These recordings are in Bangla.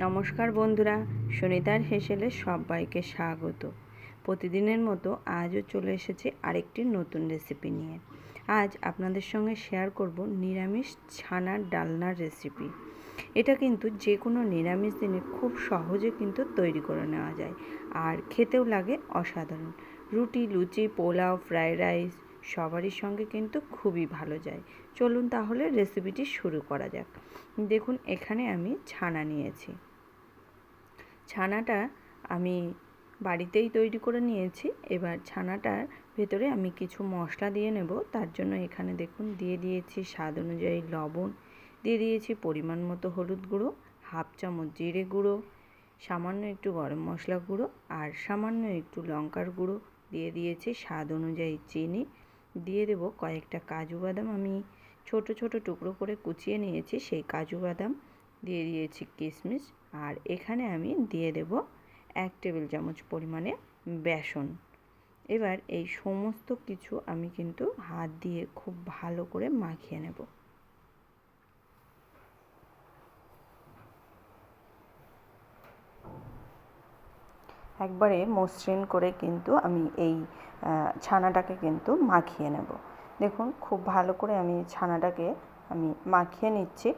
নমস্কার বন্ধুরা, সুনিতার হেসেলে সবাইকে স্বাগত। প্রতিদিনের মতো আজও চলে এসেছি আরেকটি নতুন রেসিপি নিয়ে। আজ আপনাদের সঙ্গে শেয়ার করব নিরামিষ ছানার ডালনার রেসিপি এটা কিন্তু যে কোনো নিরামিষ দিনে খুব সহজে কিন্তু তৈরি করে নেওয়া যায়। আর খেতেও লাগে অসাধারণ। রুটি, লুচি, পোলাও ফ্রাইড রাইস সবারই সঙ্গে কিন্তু খুবই ভালো যায়। চলুন তাহলে রেসিপিটি শুরু করা যাক। দেখুন, এখানে আমি ছানা নিয়েছি। ছানাটা আমি বাড়িতেই তৈরি করে নিয়েছি। এবার ছানাটার ভেতরে আমি কিছু মশলা দিয়ে নেব। তার জন্য এখানে দেখুন দিয়ে দিয়েছি স্বাদ অনুযায়ী লবণ, দিয়ে দিয়েছি পরিমাণ মতো হলুদ গুঁড়ো, হাফ চামচ জিরে গুঁড়ো, সামান্য একটু গরম মশলা গুঁড়ো আর সামান্য একটু লঙ্কার গুঁড়ো। দিয়ে দিয়েছি স্বাদ অনুযায়ী চিনি। দিয়ে দেব কয়েকটা কাজু বাদাম। আমি ছোট ছোট টুকরো করে কুচিয়ে নিয়েছি সেই কাজু বাদাম। দিয়ে দিয়েছি কিশমিশ আর এখানে আমি দিয়ে দেব এক টেবিল চামচ পরিমাণে বেসন। এবার এই সমস্ত কিছু আমি কিন্তু হাত দিয়ে খুব ভালো করে মাখিয়ে নেব। একবারে মসৃণ করে কিন্তু আমি এই ছানাটাকে কিন্তু মাখিয়ে নেব। দেখুন, খুব ভালো করে আমি ছানাটাকে আমি মাখিয়ে নিচ্ছি।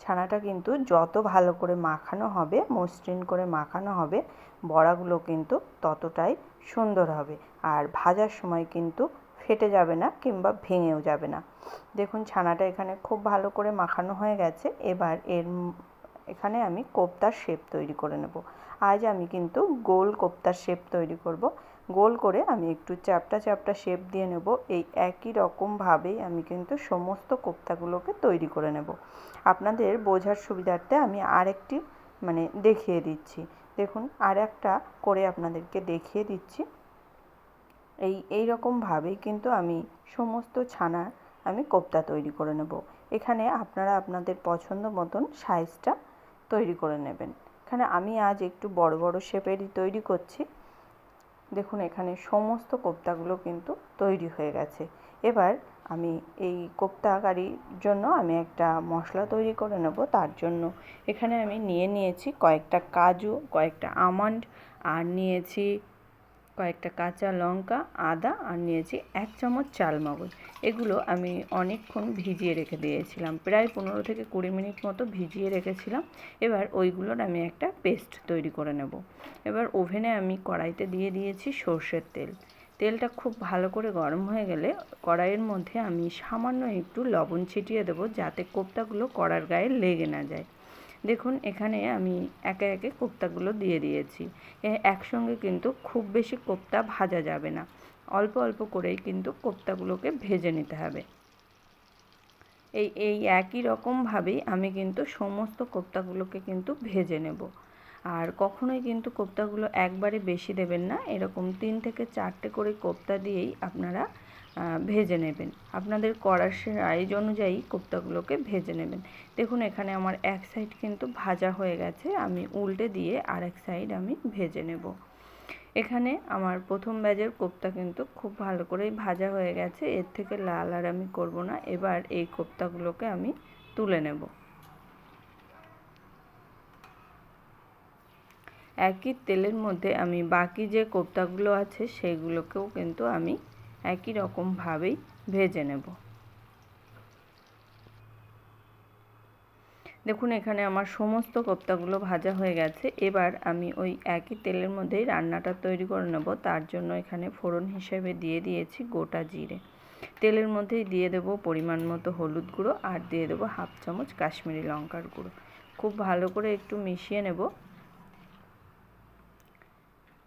ছানাটা কিন্তু যত ভালো করে মাখানো হবে, মসৃণ করে মাখানো হবে, বড়াগুলো কিন্তু ততটাই সুন্দর হবে। আর ভাজার সময় কিন্তু ফেটে যাবে না কিংবা ভেঙেও যাবে না। দেখুন, ছানাটা এখানে খুব ভালো করে মাখানো হয়ে গেছে। এবার এর এখানে আমি কোপ্তার শেপ তৈরি করে নেব। আজ আমি কিন্তু গোল কোপ্তার শেপ তৈরি করব। গোল করে আমি একটু চ্যাপটা চ্যাপটা শেপ দিয়ে নেব। এই একই রকমভাবেই আমি কিন্তু সমস্ত কোপ্তাগুলোকে তৈরি করে নেব। আপনাদের বোঝার সুবিধার্থে আমি আরেকটি মানে দেখিয়ে দিচ্ছি। দেখুন আর একটা করে আপনাদেরকে দেখিয়ে দিচ্ছি। এই এই রকমভাবেই কিন্তু আমি সমস্ত ছানা আমি কোপ্তা তৈরি করে নেব। এখানে আপনারা আপনাদের পছন্দ মতন সাইজটা তৈরি করে নেবেন। এখানে আমি আজ একটু বড় বড় শেপেরই তৈরি করছি। দেখুন, এখানে সমস্ত কোপ্তাগুলো কিন্তু তৈরি হয়ে গেছে। এবার আমি এই কোপ্তা কারির জন্য আমি একটা মশলা তৈরি করে নেব। তার জন্য এখানে আমি নিয়ে নিয়েছি কয়েকটা কাজু, কয়েকটা আমন্ড, আর নিয়েছি কয়েকটা কাঁচা লঙ্কা, আদা আর নিয়েছি এক চামচ চাল মগজ এগুলো আমি অনেকক্ষণ ভিজিয়ে রেখে দিয়েছিলাম। প্রায় পনেরো থেকে কুড়ি মিনিট মতো ভিজিয়ে রেখেছিলাম। এবার ওইগুলোর আমি একটা পেস্ট তৈরি করে নেব। এবার ওভেনে আমি কড়াইতে দিয়ে দিয়েছি সর্ষের তেল। তেলটা খুব ভালো করে গরম হয়ে গেলে কড়াইয়ের মধ্যে আমি সামান্য একটু লবণ ছিটিয়ে দেবো যাতে কোপ্তাগুলো কড়ার গায়ে লেগে না যায়। দেখুন, এখানে আমি একে একে কোপ্তাগুলো দিয়ে দিয়েছি। একসঙ্গে কিন্তু খুব বেশি কোপ্তা ভাজা যাবে না। অল্প অল্প করেই কিন্তু কোপ্তাগুলোকে ভেজে নিতে হবে। এই এই একই রকমভাবেই আমি কিন্তু সমস্ত কোপ্তাগুলোকে কিন্তু ভেজে নেব। আর কখনোই কিন্তু কোপ্তাগুলো একবারে বেশি দেবেন না। এরকম তিন থেকে চারটে করে কোপ্তা দিয়েই আপনারা ভেজে নেবেন। আপনাদের করার সাইজ অনুযায়ী কোপ্তাগুলোকে ভেজে নেবেন। দেখুন, এখানে আমার এক সাইড কিন্তু ভাজা হয়ে গেছে। আমি উল্টে দিয়ে আরেক সাইড আমি ভেজে নেব। এখানে আমার প্রথম ব্যাজের কোপ্তা কিন্তু খুব ভালো করেই ভাজা হয়ে গেছে। এর থেকে লাল আর আমি করব না। এবার এই কোপ্তাগুলোকে আমি তুলে নেব। একই তেলের মধ্যে আমি বাকি যে কোপ্তাগুলো আছে সেগুলোকেও কিন্তু আমি একই রকমভাবেই ভেজে নেব। দেখুন, এখানে আমার সমস্ত কোপ্তাগুলো ভাজা হয়ে গেছে। এবার আমি ওই একই তেলের মধ্যেই রান্নাটা তৈরি করে নেব। তার জন্য এখানে ফোড়ন হিসেবে দিয়ে দিয়েছি গোটা জিরে। তেলের মধ্যেই দিয়ে দেব পরিমাণ মতো হলুদ গুঁড়ো আর দিয়ে দেবো হাফ চামচ কাশ্মীরি লঙ্কার গুঁড়ো। খুব ভালো করে একটু মিশিয়ে নেব।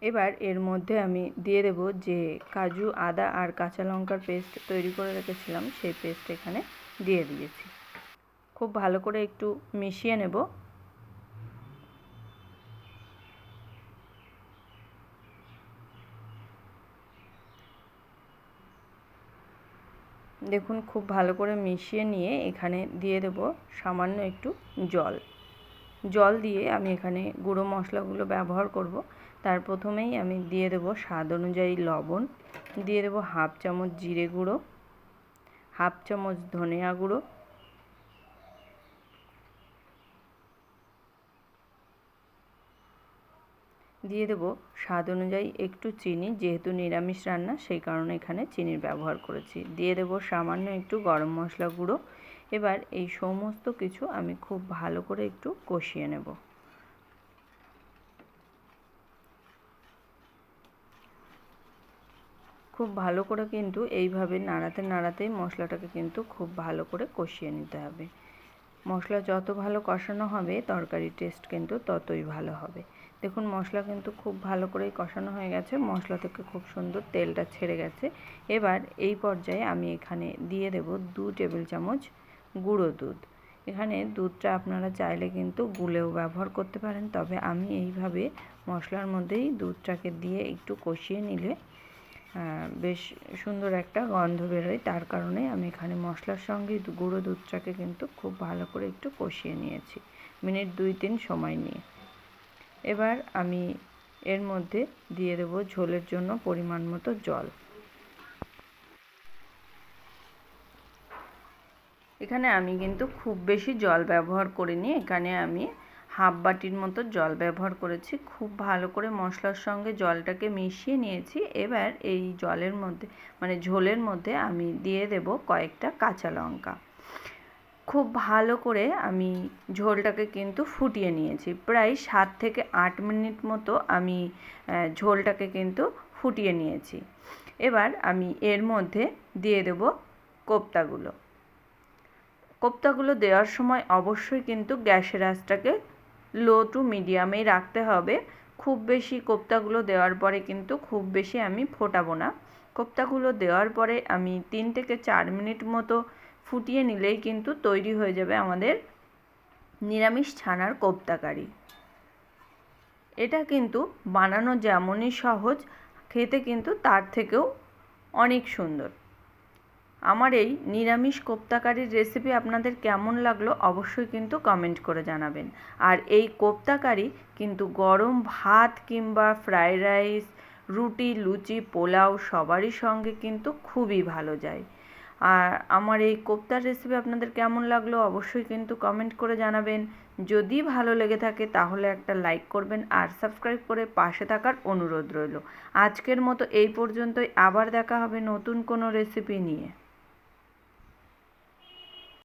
এবার এর মধ্যে আমি দিয়ে দেব যে কাজু, আদা আর কাঁচা লঙ্কার পেস্ট তৈরি করে রেখেছিলাম, সেই পেস্ট এখানে দিয়ে দিয়েছি। খুব ভালো করে একটু মিশিয়ে নেব। দেখুন, খুব ভালো করে মিশিয়ে নিয়ে এখানে দিয়ে দেব সামান্য একটু জল। জল দিয়ে আমি এখানে গুঁড়ো মশলাগুলো ব্যবহার করব। তার প্রথমেই আমি দিয়ে দেব স্বাদ অনুযায়ী লবণ, দিয়ে দেব হাফ চামচ জিরে গুঁড়ো, হাফ চামচ ধনিয়া গুঁড়ো, দিয়ে দেব স্বাদ অনুযায়ী একটু চিনি, যেহেতু নিরামিষ রান্না, সেই কারণে এখানে চিনির ব্যবহার করেছি। দিয়ে দেব সামান্য একটু গরম মশলা গুঁড়ো। এবার এই সমস্ত কিছু আমি খুব ভালো করে একটু কষিয়ে নেব। খুব ভালো করে কিন্তু এইভাবে নাড়াতে নাড়াতেই মশলাটাকে কিন্তু খুব ভালো করে কষিয়ে নিতে হবে। মশলা যত ভালো কষানো হবে, তরকারির টেস্ট কিন্তু ততই ভালো হবে। দেখুন, মশলা কিন্তু খুব ভালো করেই কষানো হয়ে গেছে। মশলা থেকে খুব সুন্দর তেলটা ছেড়ে গেছে। এবার এই পর্যায়ে আমি এখানে দিয়ে দেব দু টেবিল চামচ গুঁড়ো দুধ। এখানে দুধটা আপনারা চাইলে কিন্তু গুলেও ব্যবহার করতে পারেন। তবে আমি এইভাবে মশলার মধ্যেই দুধটাকে দিয়ে একটু কষিয়ে নিলে বেশ সুন্দর একটা গন্ধ বেরোয়। তার কারণে আমি এখানে মশলার সঙ্গে গুঁড়ো দুধটাকে কিন্তু খুব ভালো করে একটু কষিয়ে নিয়েছি। মিনিট দুই তিন সময় নিয়ে। এবার আমি এর মধ্যে দিয়ে দেব ঝোলের জন্য পরিমাণ মতো জল। এখানে আমি কিন্তু খুব বেশি জল ব্যবহার করিনি। এখানে আমি হাফ বাটির মতো জল ব্যবহার করেছি। খুব ভালো করে মশলার সঙ্গে জলটাকে মিশিয়ে নিয়েছি। এবার এই জলের মধ্যে মানে ঝোলের মধ্যে আমি দিয়ে দেব কয়েকটা কাঁচা লঙ্কা। খুব ভালো করে আমি ঝোলটাকে কিন্তু ফুটিয়ে নিয়েছি। প্রায় সাত থেকে আট মিনিট মতো আমি ঝোলটাকে কিন্তু ফুটিয়ে নিয়েছি। এবার আমি এর মধ্যে দিয়ে দেব কোপ্তাগুলো। কোপ্তাগুলো দেওয়ার সময় অবশ্যই কিন্তু গ্যাসের আঁচটাকে লো টু মিডিয়ামেই রাখতে হবে। খুব বেশি কোপ্তাগুলো দেওয়ার পরে কিন্তু খুব বেশি আমি ফোটাবো না। কোপ্তাগুলো দেওয়ার পরে আমি তিন থেকে চার মিনিট মতো ফুটিয়ে নিলেই কিন্তু তৈরি হয়ে যাবে আমাদের নিরামিষ ছানার কোপ্তাকারি এটা কিন্তু বানানো যেমনই সহজ, খেতে কিন্তু তার থেকেও অনেক সুন্দর। আমার এই নিরামিষ কোপ্তাকারির রেসিপি আপনাদের কেমন লাগল অবশ্যই কিন্তু কমেন্ট করে জানাবেন। আর এই কোপ্তাকারি কিন্তু গরম ভাত কিংবা ফ্রায়েড রাইস রুটি, লুচি, পোলাও সবারই সঙ্গে কিন্তু খুবই ভালো যায়। আর আমার এই কোপ্তার রেসিপি আপনাদের কেমন লাগল অবশ্যই কিন্তু কমেন্ট করে জানাবেন। যদি ভালো লেগে থাকে তাহলে একটা লাইক করবেন আর সাবস্ক্রাইব করে পাশে থাকার অনুরোধ রইল। আজকের মতো এই পর্যন্তই, আবার দেখা হবে নতুন কোনো রেসিপি নিয়ে।